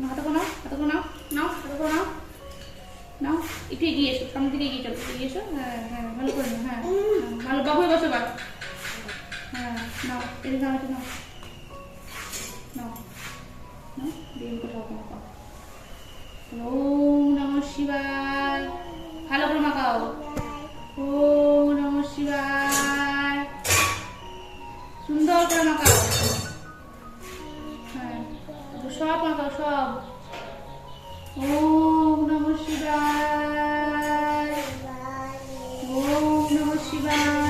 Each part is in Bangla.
নাও, নাও হাতে নাও নাও হাতে নাও নাও একটু এগিয়ে এসো সামনে থেকে এগিয়ে চলো এগিয়ে এসো। হ্যাঁ হ্যাঁ ভালো করে নাও হ্যাঁ হ্যাঁ, ভালো বাবু বসো হ্যাঁ নাও নাও এটা নাও। নাও নাও দিয়ে কোথাও ওম নমঃ শিবায়। ভালো করে মাখাও। ওম নমঃ শিবায়। সুন্দর করে হ্যাঁ সব আঁকা সব। ওম নম শিবায়। ওম নম শিবায়।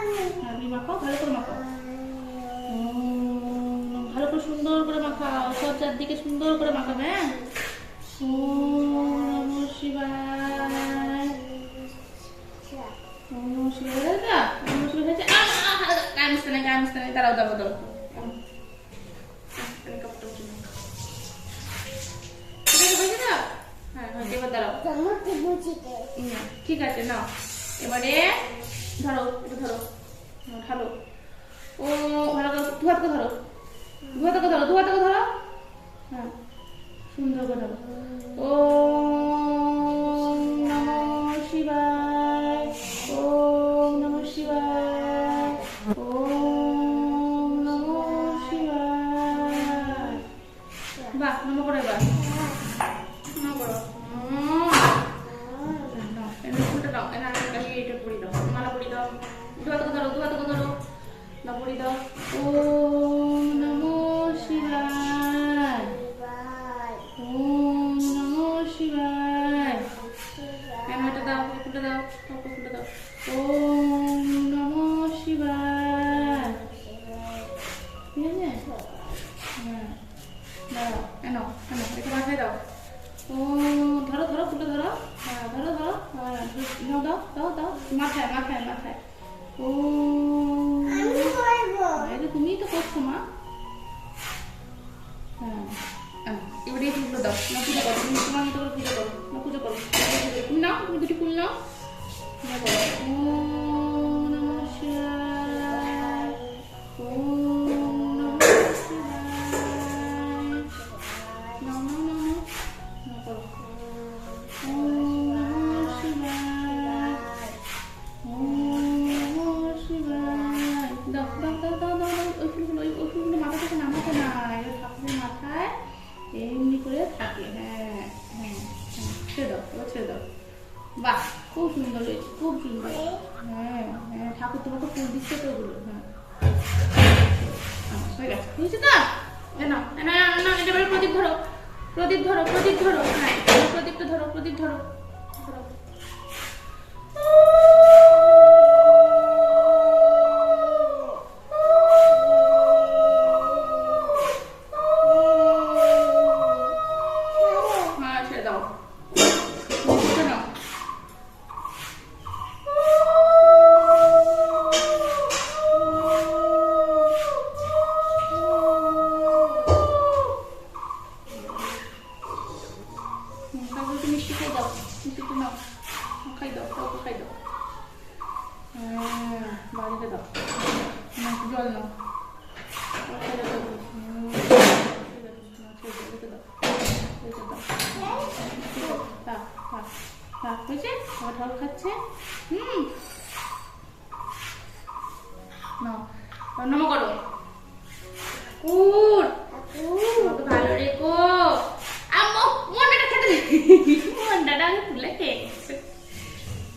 আপনি মাখাও ভালো করে মাখাও। ভালো করে সুন্দর করে মাখাও সব চারদিকে সুন্দর করে মাখাবে হ্যাঁ? ওম নমঃ শিবায় নমঃ শিবায় দাদা ওম শিবায় হয়েছে? গায়ে মুছতে দাঁড়াও দাঁড়াও দাঁড়াও। ঠিক আছে হয়েছে হ্যাঁ হয়েছে ঠিক আছে নাও। এবারে ধরো এটা ধরো। ঢালো। ও ভালো করে দু হাতকে ধরো। দু হাতকে ধরো দু হাতকে ধরো। হ্যাঁ সুন্দর করে ধরো। ও ওগুলো হয়েছে আবার ঢল খেতে মনটা আমি তুলে খেয়ে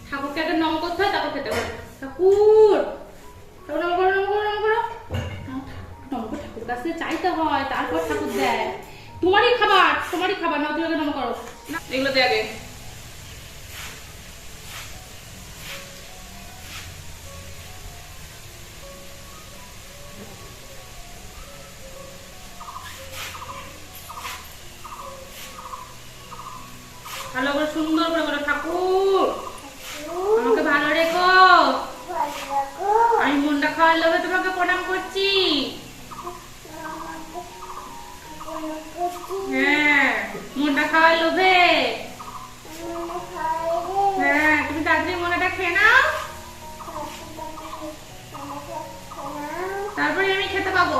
ঠাকুরকে একটা নম করতে হয় তারপর খেতে পারে ঠাকুর নম করো নম করো নম করো ঠাকুর কাছে চাইতে হয় তারপর ঠাকুর দেয় তোমারই খাবার তোমারই খাবার না তুমি নম করো। এগুলো দেখে ভালো করে সুন্দর করে বলো, ঠাকুর আমাকে ভালো রেখো আমি মনটা খাওয়ার লোভে তোমাকে প্রণাম করছি হ্যাঁ মনটা খাওয়ার লোভে হ্যাঁ তুমি তাড়াতাড়ি মনটা খেয়ে নাও তারপরে আমি খেতে পাবো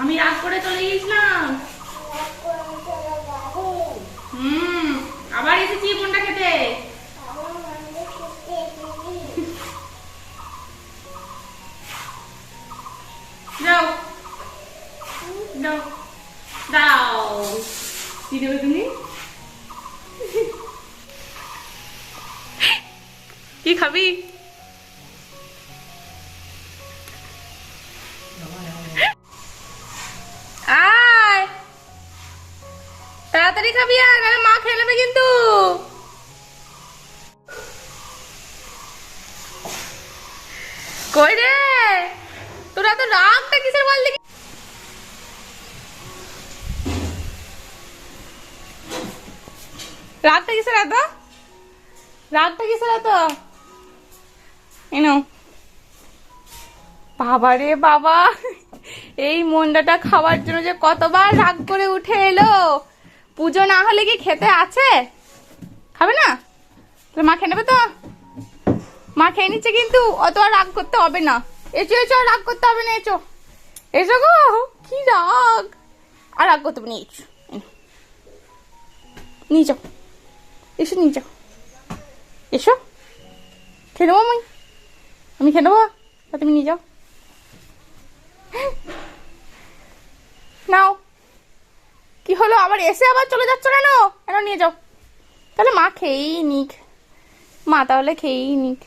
আমি রাগ করে চলে গিয়েছিলাম হুম আবার এসেছি মনটা খেতে যাও দাও দাও কি দেবে তুমি কি খাবি তাড়াতাড়ি খাবি আর মা খেয়ে নেবে কিন্তু। কই রে? তোরা তো রাগটা কিসের বললি রাগটা কিসের এত? রাগটা কিসের এত? এনো বাবা রে বাবা, এই মন্ডাটা খাওয়ার জন্য যে কতবার রাগ করে উঠে এলো। পুজো না হলে কি খেতে আছে? খাবে না? তাহলে মা খেয়ে নেবে তো? মা খেয়ে নিচ্ছে কিন্তু, অত আর রাগ করতে হবে না। এসো এসো আর রাগ করতে হবে না এসো এসো গো, কি রাগ? আর রাগ করতে হবে না এসো নিয়ে যাও। এসো, নিয়ে যাও। এসো। খেয়ে নেব আমি? আমি খেয়ে নেব? তা তুমি নিয়ে যাও। নাও। কি হলো? আবার এসে আবার চলে যাচ্ছ কেন? কেন নিয়ে যাও। তাহলে মা খেয়েই নিক। মা তাহলে খেয়েই নিক।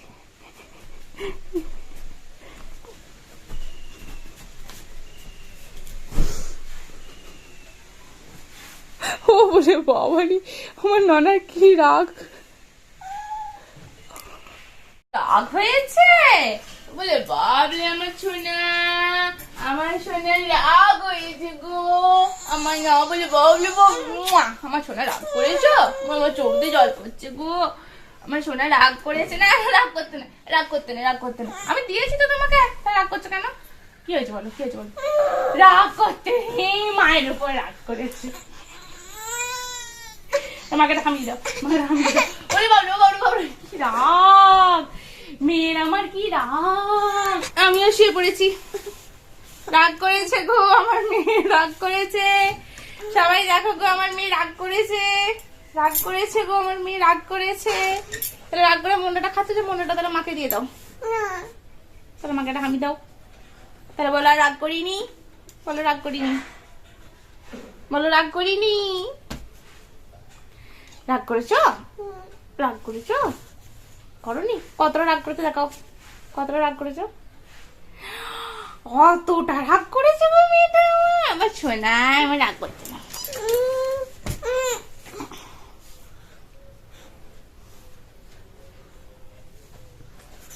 ও বলে, বাবারি, আমার ননার কি রাগ? রাগ হয়েছে? বলে বাবলে আমার সোনা, আমার সোনার রাগ হয়েছে গো। আমার না বলে বাবলে বাবু আমার সোনা রাগ করেছ? আমার চোখ দিয়ে জল পড়ছে গো। আমার সোনা রাগ করেছে না, রাগ করতে না, রাগ করতে না, রাগ করতে না। আমি দিয়েছি তো তোমাকে, রাগ করছ কেন? কি হয়েছে বলো, কি হয়েছে বলো? রাগ করতে মায়ের উপর রাগ করেছে। আমাকে থামিয়ে দাও আমাকে থামিয়ে দাও। ওরে বাবলু বাবলু বাবলু কি রাগ। মেয়ের আমার কি রাগ। আমিও শুয়ে পড়েছি। রাগ করেছে গো, আমার মেয়ে রাগ করেছে। সবাই দেখো গো, আমার মেয়ে রাগ করেছে। রাগ করেছে গো, আমার মেয়ে রাগ করেছে। তাহলে রাগ করে মন্ডাটা খাচ্ছে যে মন্ডাটা তাহলে মাকে দিয়ে দাও। তাহলে মাকে এটা হামি দাও। তাহলে বলো আর রাগ করিনি। বলো রাগ করিনি। বলো রাগ করিনি। রাগ করেছ? রাগ করেছ? করনি? কতটা রাগ করেছ দেখাও। কতটা রাগ করেছ? অতটা রাগ করেছে গো মেয়েটা। আমার শোনায়, আমার রাগ করছে না।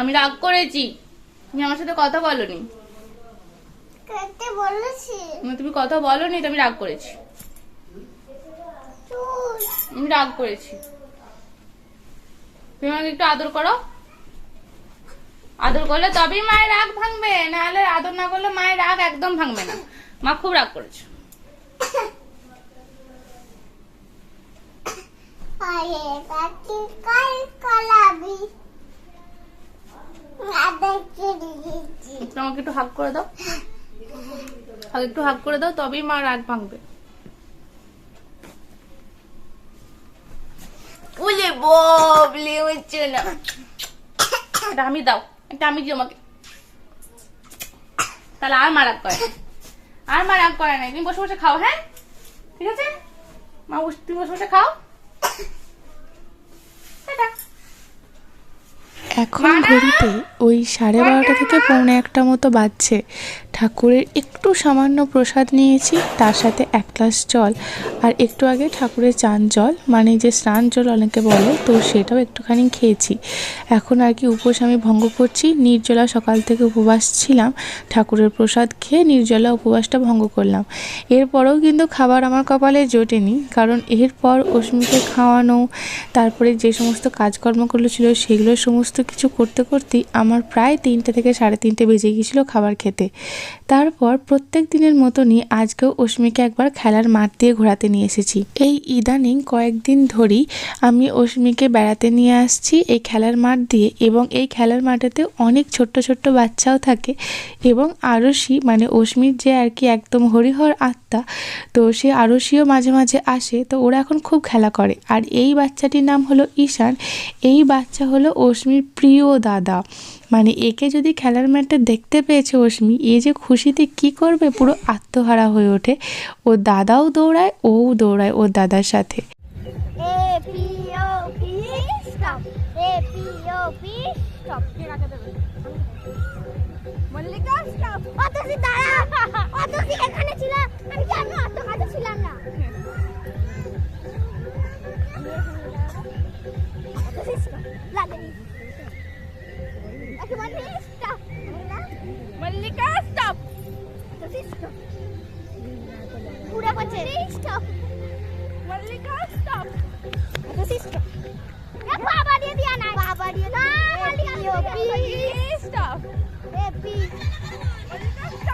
আমি রাগ করেছি। তুমি আমার সাথে কথা বলনি। তুমি কথা বলনি তো আমি রাগ করেছি। আমি রাগ করেছি। তুমি আমাকে একটু আদর করো। আদর করলে তবেই মায়ের রাগ ভাঙবে নাহলে আদর না করলে মায়ের রাগ একদম ভাঙবে না। মা খুব রাগ করেছে। তুমি আমাকে একটু হাগ করে দাও। একটু হাগ করে দাও তবেই মা রাগ ভাঙবে। উলে ববলি হচ্ছে না। এটা আমি দাও এটা আমি আমাকে তাহলে আর মা রাগ করে। আর মা রাগ করে না তুমি বসে বসে খাও হ্যাঁ? ঠিক আছে? মা তুমি বসে বসে খাও টাটা। এখন ঘড়িতে ওই সাড়ে বারোটা থেকে পৌনে একটা মতো বাজছে। ঠাকুরের একটু সামান্য প্রসাদ নিয়েছি, তার সাথে এক গ্লাস জল আর একটু আগে ঠাকুরের চান জল মানে যে স্নান জল অনেকে বলে, তো সেটাও একটুখানি খেয়েছি। এখন আর কি উপোস আমি ভঙ্গ করছি, নির্জলা সকাল থেকে উপবাস ছিলাম, ঠাকুরের প্রসাদ খেয়ে নির্জলা উপবাসটা ভঙ্গ করলাম। এরপরেও কিন্তু খাবার আমার কপালে জোটেনি, কারণ এরপর অস্মিকে খাওয়ানো, তারপরে যে সমস্ত কাজকর্মগুলো ছিল, সেগুলো সমস্ত কিছু করতে করতেই আমার প্রায় তিনটে থেকে সাড়ে তিনটে বেজে গিয়েছিল খাবার খেতে। তারপর প্রত্যেক দিনের মতনই আজকেও অস্মিকে একবার খেলার মাঠ দিয়ে ঘোরাতে নিয়ে এসেছি। এই ইদানিং কয়েকদিন ধরেই আমি অস্মিকে বেড়াতে নিয়ে আসছি এই খেলার মাঠ দিয়ে এবং এই খেলার মাঠেতে অনেক ছোট্ট ছোট্ট বাচ্চাও থাকে এবং আরশি মানে অস্মির যে আর কি একদম হরিহর আত্মা, তো সে আরশিও মাঝে মাঝে আসে, তো ওরা এখন খুব খেলা করে। আর এই বাচ্চাটির নাম হলো ঈশান, এই বাচ্চা হলো অস্মির প্রিয় দাদা। মানে একে যদি খেলার ম্যাটটা দেখতে পেয়েছে অস্মি এ যে খুশিতে কি করবে? পুরো আত্মহারা হয়ে ওঠে। ও দাদাও দৌড়ায় ওও দৌড়ায় ওর দাদার সাথে। এখানে ছিল আমি অত কাছে ছিলাম না। লাগেনি Advani, stop. Mallika, stop. stop. Pura bache. Stop. Mallika, stop. stop. Ya baba dia dia na. Baba dia. Na Mallika. Yo, please stop. Baby. Mallika, stop.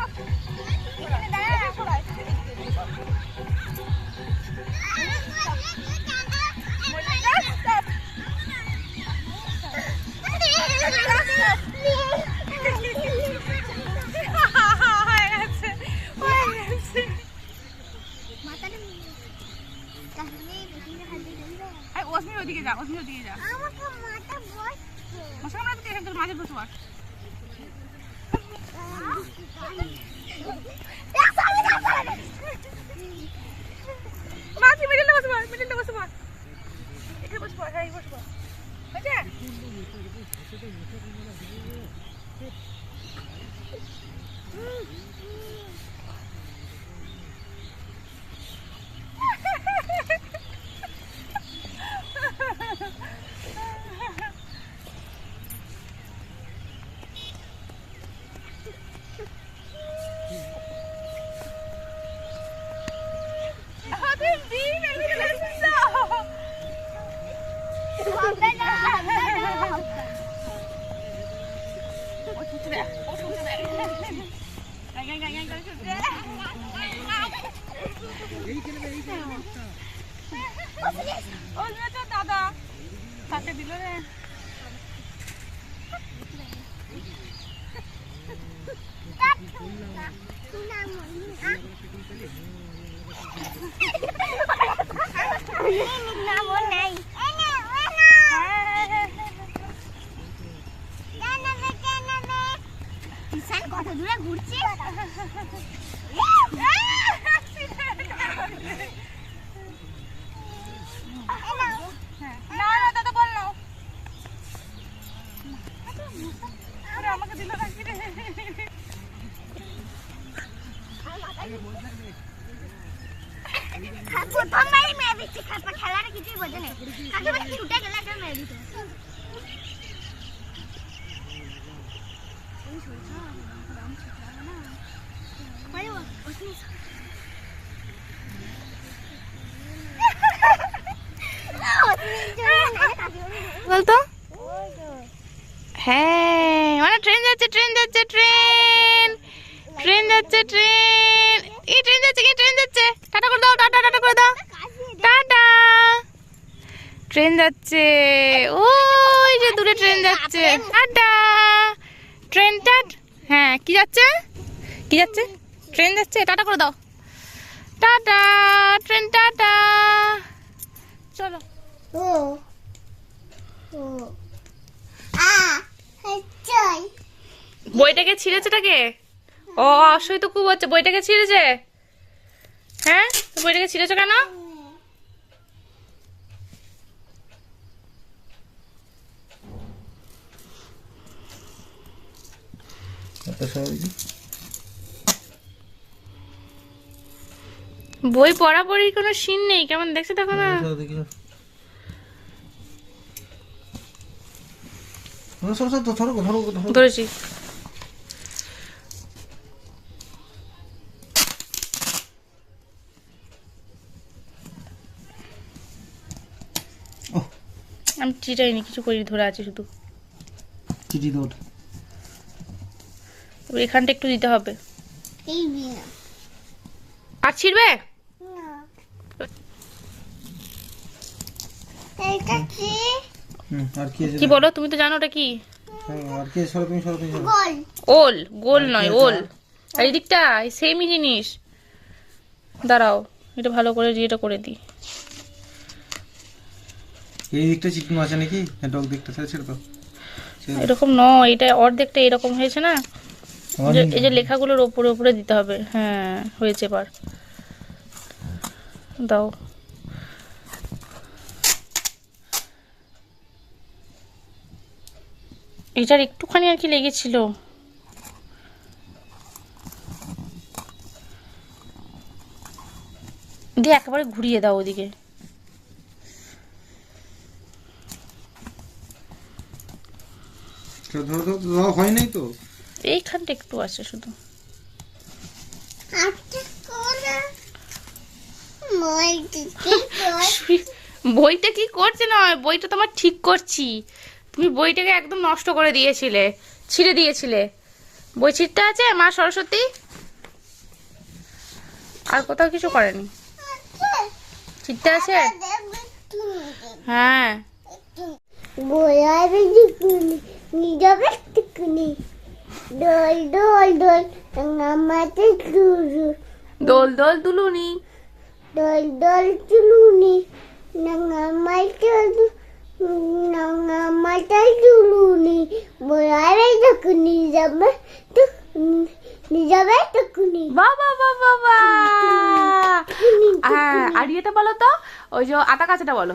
মা তুই মিডিলে বসে পড় মিডিলে বসে পড় এখানে বসে পড় হ্যাঁ এই বসে পড় হয়েছে আমাদের দিন এখানে ছিল হবে না হবে না ও ছুটে দেখ ও ছুটে দেখ গাই গাই গাই গাই গাই ছুটে দেখ ও তো দাদা তাকে দিল রে ঈশান কত দূরে ঘুরছে? আমাকে দিল না কি রে? প্রথম মারি দিচ্ছে খেলাটা কিছুই বোঝে না। কাকে বলে? ছুটে গেলে একটা মেয়ে দিত বলতো? হ্যাঁ মানে ট্রেন যাচ্ছে ট্রেন যাচ্ছে, ট্রেন। ট্রেন যাচ্ছে, ট্রেন। এই ট্রেন যাচ্ছে কি? ট্রেন যাচ্ছে। টাটা করে দাও, টাটা টাটা করে দাও। টাটা। ট্রেন যাচ্ছে। ওই যে দূরে ট্রেন যাচ্ছে। টাটা। ট্রেন টাট হ্যাঁ কি যাচ্ছে? কি যাচ্ছে? ট্রেন যাচ্ছে টাটা করে দাও। Tata train tata. চলো। ও ও। আ বইটাকে ছিঁড়েছেটাকে ও অসই তো খুব হচ্ছে। বইটাকে ছিঁড়েছে? হ্যাঁ? বইটাকে ছিঁড়েছো কেন? বই পড়াপড়ির কোনো সিন নেই কেমন দেখছে দেখো না? ধরেছি। আমি চিটাইনি কিছু করিনি ধরে আছে শুধু। চিঠি দৌড়। এখানটা একটু দিতে হবে। আর ছিড়বে না এটা কি হুম আর কি আছে কি বলো তুমি তো জানো ওটা কি? হ্যাঁ, আর কি সরো তুমি সরো তুমি গোল। ওল গোল নয় ওল। আর এদিকটা সেমই জিনিস। দাঁড়াও এটা ভালো করে ইয়েটা করে দিই। এই দিকটা চিকন আছে নাকি? হ্যাঁ ডগ দিকটা ছেড়ে ছেড়ে দাও। এরকম নয় এটা অর্ধেকটা এরকম হয়েছে না? এই যে- এই যে লেখাগুলোর ওপরে ওপরে দিতে হবে। হ্যাঁ হয়েছে এবার। দাও। এটার একটুখানি আর কি লেগেছিল। দিয়ে একেবারে ঘুরিয়ে দাও ওদিকে। হয় নাই তো? এইখানটা একটু আছে শুধু। আচ্ছা বইটা কি করছে? না? বইটা তোমার ঠিক করছি। তুমি বইটাকে একদম নষ্ট করে দিয়েছিলে ছিঁড়ে দিয়েছিলে। বই ছিঁড়তে আছে? মা সরস্বতী? আর কোথাও কিছু করেনি? ছিঁড়তে আছে? হ্যাঁ। টিকুনি দোল দোল দোল নামাতে চুরু দোল। দোল দুলুনি। দোল চুলুনি যাবে বাবা বাবা বাবা আর ইয়েটা বলো তো? ওই যে আতা কাছেটা বলো।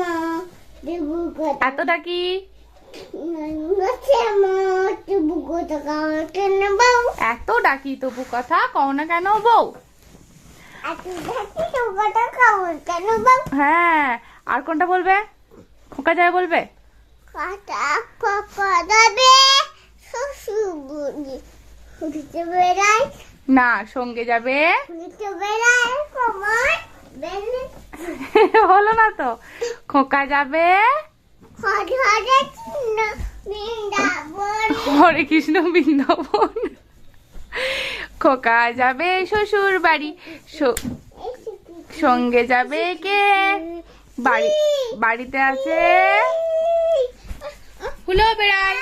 মা এতটা কি? এত ডাকি তবু কথা? কও না কেন বউ এত দেখি তো কথা খাও কেন বাউ হ্যাঁ আর কোনটা বলবে? খোকা যায় বলবে? না সঙ্গে যাবে। হলো না তো। খোকা যাবে। হরে কৃষ্ণ বৃন্দাবন। খোকা যাবে শ্বশুর বাড়ি। সঙ্গে যাবে কে? বাড়ি বাড়িতে আছে? হুলো বেড়াই